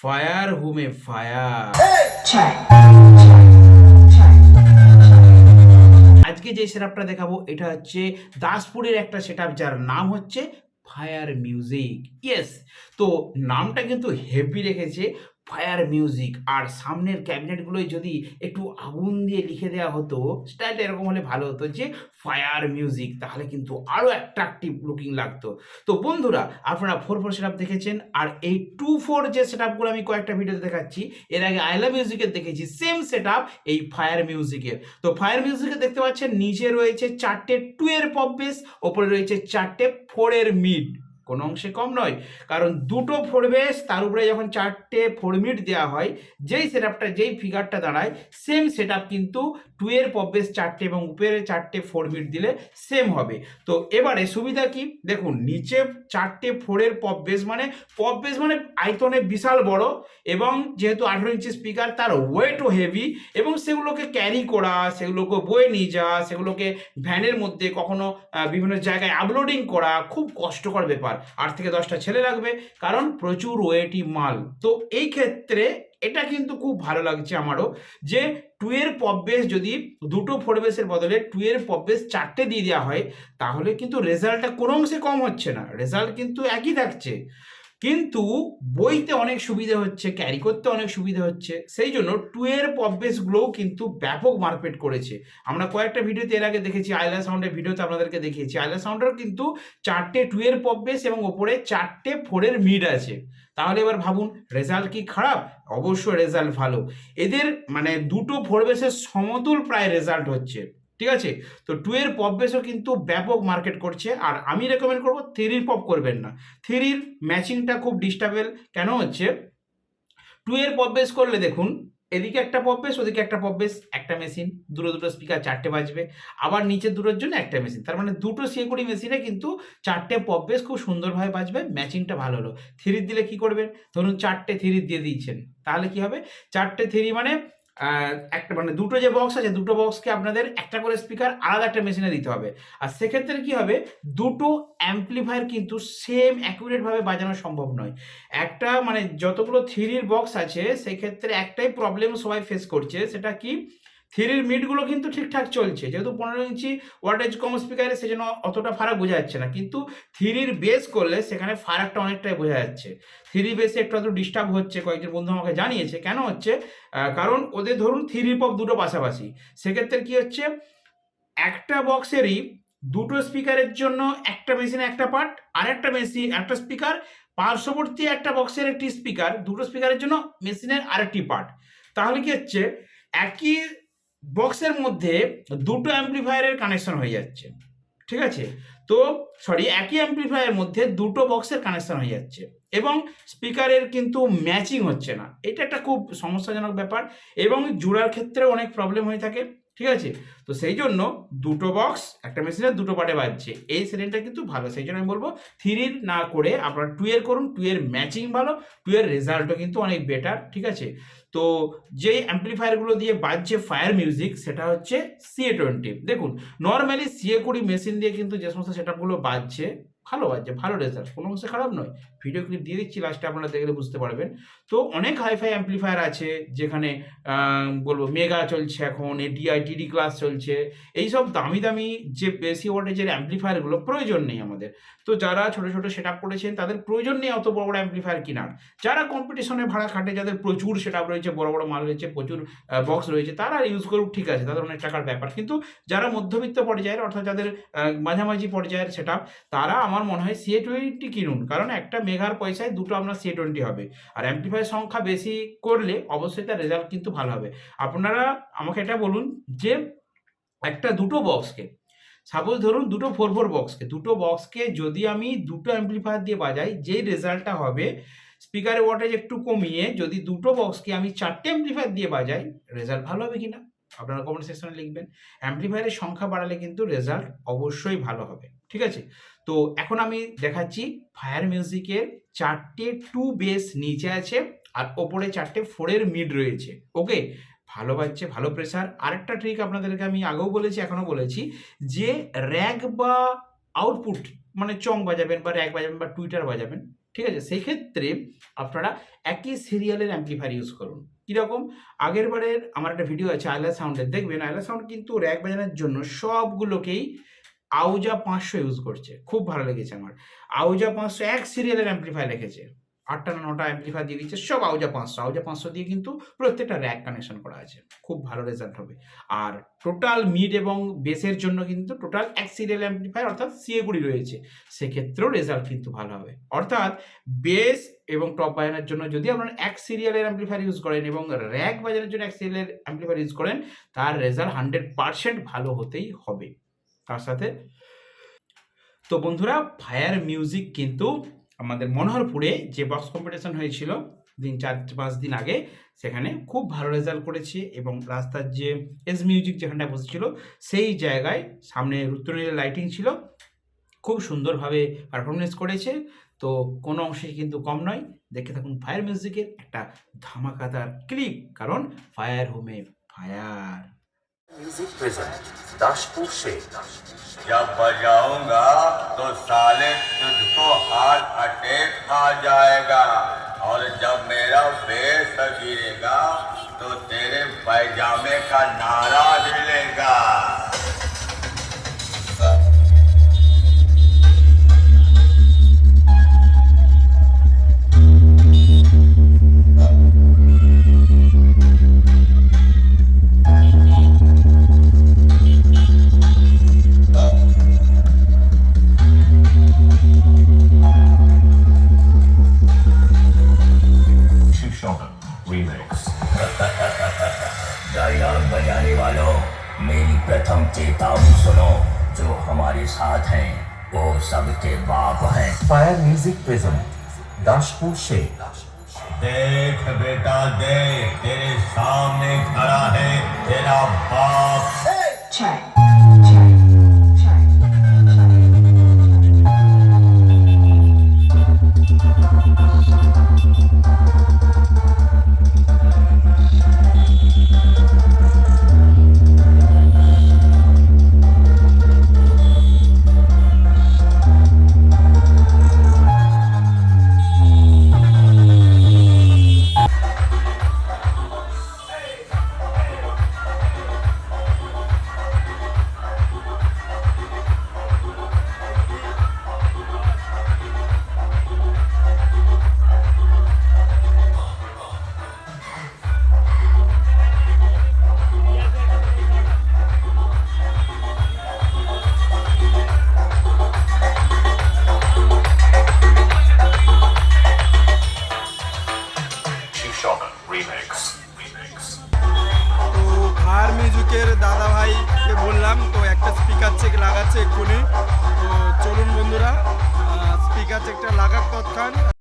Fire হুমে fire আজকে যে সেটআপটা দেখাবো এটা হচ্ছে দাসপুরের একটা সেটআপ যার নাম হচ্ছে ফায়ার মিউজিক ইয়েস তো নামটা কিন্তু হেভি রেখেছে। ফায়ার মিউজিক আর সামনের ক্যাবিনেটগুলোই যদি একটু আগুন দিয়ে লিখে দেওয়া হতো স্টাইলটা এরকম হলে ভালো হতো যে ফায়ার মিউজিক তাহলে কিন্তু আরও অ্যাট্রাকটিভ লুকিং লাগতো। তো বন্ধুরা, আপনারা ফোর ফোর সেটআপ দেখেছেন, আর এই টু ফোর যে সেটআপগুলো আমি কয়েকটা ভিডিওতে দেখাচ্ছি, এর আগে আইলা মিউজিকের দেখেছি সেম সেটআপ এই ফায়ার মিউজিকের তো ফায়ার মিউজিকে দেখতে পাচ্ছেন, নিচে রয়েছে চারটে টু এর পপ বেস ওপরে রয়েছে চারটে ফোর এর মিড কোনো অংশে কম নয়। কারণ দুটো ফোর বেস তার উপরে যখন চারটে ফোর মিড দেওয়া হয়, যেই সেট আপটা যেই ফিগারটা দাঁড়ায় সেম সেটআপ কিন্তু টু এর পপ বেস চারটে এবং উপরে চারটে ফোর মিড দিলে সেম হবে। তো এবারে সুবিধা কি? দেখুন, নিচে চারটে ফোরের পপ বেস মানে পপ বেস মানে আয়তনে বিশাল বড় এবং যেহেতু আঠেরো ইঞ্চি স্পিকার তার ওয়েটও হেভি এবং সেগুলোকে ক্যারি করা, সেগুলোকে বয়ে নিয়ে যাওয়া, সেগুলোকে ভ্যানের মধ্যে কখনো বিভিন্ন জায়গায় আপলোডিং করা খুব কষ্টকর ব্যাপার। আট থেকে দশটা ছেলে লাগবে, কারণ প্রচুর ওয়েটি মাল। তো এই ক্ষেত্রে এটা কিন্তু খুব ভালো লাগছে আমারও যে টুয়ের পববেশ যদি দুটো ফোরবেসের বদলে টুয়ের পপ চারটে দিয়ে দেওয়া হয়, তাহলে কিন্তু রেজাল্টটা কোনো অংশে কম হচ্ছে না। রেজাল্ট কিন্তু একই থাকছে। কিন্তু বইতে অনেক সুবিধে হচ্ছে ক্যারি করতে অনেক সুবিধা হচ্ছে। সেই জন্য টু এর কিন্তু ব্যাপক মার্কেট করেছে। আমরা কয়েকটা ভিডিওতে এর আগে দেখেছি, আইলা সাউন্ডের ভিডিওতে আপনাদেরকে দেখিয়েছি। আইলা সাউন্ডের কিন্তু চারটে টু এর এবং ওপরে চারটে ফোরের মিড আছে। তাহলে এবার ভাবুন রেজাল্ট কি খারাপ? অবশ্যই রেজাল্ট ভালো। এদের মানে দুটো ফোর বেসের সমতুল প্রায় রেজাল্ট হচ্ছে। ঠিক আছে? তো টু এর পপ বেসও কিন্তু ব্যাপক মার্কেট করছে আর আমি রেকমেন্ড করব থ্রির পপ করবেন না। থ্রির ম্যাচিংটা খুব ডিস্টার্বেল কেন হচ্ছে? টু এর পপ বেস করলে দেখুন, এদিকে একটা পপ বেস ওদিকে একটা পপ বেস একটা মেশিন দুটো দুটো স্পিকার চারটে বাজবে। আবার নিচে দুটোর জন্য একটা মেশিন তার মানে দুটো সিএকুড়ি মেশিনে কিন্তু চারটে পপ বেস খুব সুন্দরভাবে বাজবে ম্যাচিংটা ভালো হলো। থ্রি দিলে কি করবেন? ধরুন চারটে থ্রি দিয়ে দিয়েছেন। তাহলে কি হবে? চারটে থ্রি মানে একটা মানে দুটো যে বক্স আছে, দুটো বক্সকে আপনাদের একটা করে স্পিকার আলাদা একটা মেশিনে দিতে হবে। আর সেক্ষেত্রে কি হবে? দুটো অ্যাম্পলিফায়ার কিন্তু সেম অ্যাকুরেটভাবে বাজানো সম্ভব নয়। একটা মানে যতগুলো থ্রির বক্স আছে, সেক্ষেত্রে একটাই প্রবলেম সবাই ফেস করছে, সেটা কি? থ্রির মিটগুলো কিন্তু ঠিকঠাক চলছে। যেহেতু পনেরো ইঞ্চি ওয়াটেজ কম স্পিকারে সেজন্য অতটা ফারাক বোঝা যাচ্ছে না। কিন্তু থ্রির বেস করলে সেখানে ফারাকটা অনেকটাই বোঝা যাচ্ছে। থ্রি বেসে একটু একটু ডিস্টার্ব হচ্ছে, কয়েকজন বন্ধু আমাকে জানিয়েছে। কেন হচ্ছে? কারণ ওদের ধরুন থ্রি পপ দুটো পাশাপাশি। সেক্ষেত্রে কি হচ্ছে? একটা বক্সেরই দুটো স্পিকারের জন্য একটা মেশিনে একটা পার্ট আর একটা মেশিন একটা স্পিকার পার্শ্ববর্তী একটা বক্সের একটি স্পিকার দুটো স্পিকারের জন্য মেশিনের আরেকটি পার্ট তাহলে কি হচ্ছে? একই বক্সের মধ্যে দুটো অ্যাম্প্লিফায়ারের কানেকশন হয়ে যাচ্ছে, ঠিক আছে? তো সরি একই অ্যাম্প্লিফায়ারের মধ্যে দুটো বক্সের কানেকশন হয়ে যাচ্ছে এবং স্পিকারের কিন্তু ম্যাচিং হচ্ছে না। এটা একটা খুব সমস্যাজনক ব্যাপার এবং জোড়ার ক্ষেত্রে অনেক প্রবলেম হয়ে থাকে, ঠিক আছে? তো সেই জন্য দুটো বক্স একটা মেশিনের দুটো পার্টে বাজছে। এই সেটিংটা কিন্তু ভালো, সেই জন্য আমি বলব থ্রির না করে আপনারা টু এর করুন টু এর ম্যাচিং ভালো টু এর রেজাল্টও কিন্তু অনেক বেটার ঠিক আছে? তো যে অ্যাম্পলিফায়ারগুলো দিয়ে বাজছে ফায়ার মিউজিক সেটা হচ্ছে সিএ টোয়েন্টি দেখুন নর্মালি সিএ কুড়ি মেশিন দিয়ে কিন্তু যে সমস্ত সেটআপগুলো বাজছে ভালো আছে ভালো রেজাল্ট কোনো অংশে খারাপ নয়। ভিডিও ক্লিপ দিয়ে দিচ্ছি লাস্টে আপনারা দেখলে বুঝতে পারবেন। তো অনেক হাইফাই অ্যাম্প্লিফায়ার আছে, যেখানে বলব মেগা চলছে এখন এডিআই টিডি ক্লাস চলছে। এইসব দামি দামি যে বেশি ওয়াটেজের অ্যাম্প্লিফায়ারগুলো প্রয়োজন নেই আমাদের। তো যারা ছোটো ছোটো সেট আপ করেছেন, তাদের প্রয়োজন নেই অত বড় বড় অ্যাম্প্লিফায়ার কেনার। যারা কম্পিটিশনে ভাড়া খাটে, যাদের প্রচুর সেট আপ রয়েছে, বড় বড় মাল রয়েছে, প্রচুর বক্স রয়েছে, তারা ইউজ করুক, ঠিক আছে, তাদের অনেক টাকার ব্যাপার। কিন্তু যারা মধ্যবিত্ত পর্যায়ের, অর্থাৎ যাদের মাঝামাঝি পর্যায়ের সেট আপ তারা আমার মনে হয় সিএ টোয়েন্টি কিনুন। কারণ একটা মেঘার পয়সায় দুটো আপনার সিএ টোয়েন্টি হবে। আর অ্যাম্প্লিফায়ার সংখ্যা বেশি করলে অবশ্যই তার রেজাল্ট কিন্তু ভালো হবে। আপনারা আমাকে এটা বলুন যে একটা দুটো বক্সকে সাপোজ ধরুন দুটো ফোর ফোর বক্সকে দুটো বক্সকে যদি আমি দুটো অ্যাম্প্লিফায়ার দিয়ে বাজাই, যেই রেজাল্টটা হবে স্পিকারের ওয়াটেজ একটু কমিয়ে যদি দুটো বক্সকে আমি চারটে অ্যাম্প্লিফায়ার দিয়ে বাজাই রেজাল্ট ভালো হবে কিনা? আপনারা কমেন্ট সেকশনে লিখবেন। অ্যাম্প্লিফায়ারের সংখ্যা বাড়ালে কিন্তু রেজাল্ট অবশ্যই ভালো হবে। ঠিক আছে? তো এখন আমি দেখাচ্ছি ফায়ার মিউজিকের চারটে টু বেস নিচে আছে আর ওপরে চারটে ফোরের মিড রয়েছে। ওকে ভালো বাজছে, ভালো প্রেসার আরেকটা ট্রিক আপনাদেরকে আমি আগেও বলেছি, এখনও বলেছি যে র্যাক বা আউটপুট মানে চং বাজাবেন বা র্যাক বাজাবেন বা টুইটার বাজাবেন। ঠিক আছে? সেই ক্ষেত্রে আপনারা একই সিরিয়ালের অ্যাম্পলিফায়ার ইউজ করুন। কীরকম? আগের বারের আমার একটা ভিডিও আছে আয়লা সাউন্ডের দেখবেন আয়লা সাউন্ড কিন্তু র্যাক বাজানোর জন্য সবগুলোকেই আউজা পাঁচশো ইউজ করছে। খুব ভালো লেগেছে আমার। আউজা পাঁচশো এক সিরিয়ালের অ্যাম্পলিফায়ার রেখেছে। আটটা না নটা অ্যাম্পলিফায়ার দিয়ে দিচ্ছে, সব আউজা পাঁচশো। আউজা পাঁচশো দিয়ে কিন্তু প্রত্যেকটা র্যাক কানেকশন করা আছে। খুব ভালো রেজাল্ট হবে। আর টোটাল মিড এবং বেসের জন্য কিন্তু টোটাল এক সিরিয়াল অ্যাম্পলিফায়ার অর্থাৎ সিএগুড়ি রয়েছে। সেক্ষেত্রেও রেজাল্ট কিন্তু ভালো হবে। অর্থাৎ বেস এবং টপ বাজানোর জন্য যদি আপনারা এক সিরিয়ালের অ্যাম্পলিফায়ার ইউজ করেন এবং র্যাক বাজানোর জন্য এক সিরিয়ালের অ্যাম্পলিফায়ার ইউজ করেন, তার রেজাল্ট হান্ড্রেড পারসেন্ট ভালো হতেই হবে। তার সাথে তো বন্ধুরা ফায়ার মিউজিক কিন্তু আমাদের মনোহরপুরে যে বক্স কম্পিটিশন হয়েছিল, দিন চার, পাঁচ দিন আগে, সেখানে খুব ভালো রেজাল্ট করেছে এবং রাস্তার যে এস মিউজিক যেখানটা বসেছিল, সেই জায়গায় সামনে উত্তরের লাইটিং ছিল। খুব সুন্দরভাবে পারফরমেন্স করেছে। তো কোনো অংশে কিন্তু কম নয় দেখে থাকুন ফায়ার মিউজিকের একটা ধামাকাদার ক্লিপ কারণ ফায়ার হোমে ফায়ার মিউজিক প্রেজেন্ট দাসপুর সে साले तुझको हार्ट अटैक आ जाएगा। और जब मेरा बेस गिरेगा तो तेरे पैजामे का नारा हिलेगा हैं। फायर म्यूज़िक प्रेजेंट दाशपुर से। देख बेटा देख तेरे सामने खड़ा है तेरा बाप।